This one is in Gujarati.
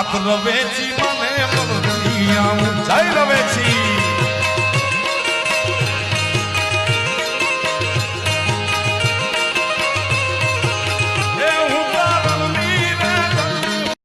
લાખ રવેચી મને મળતી આવું.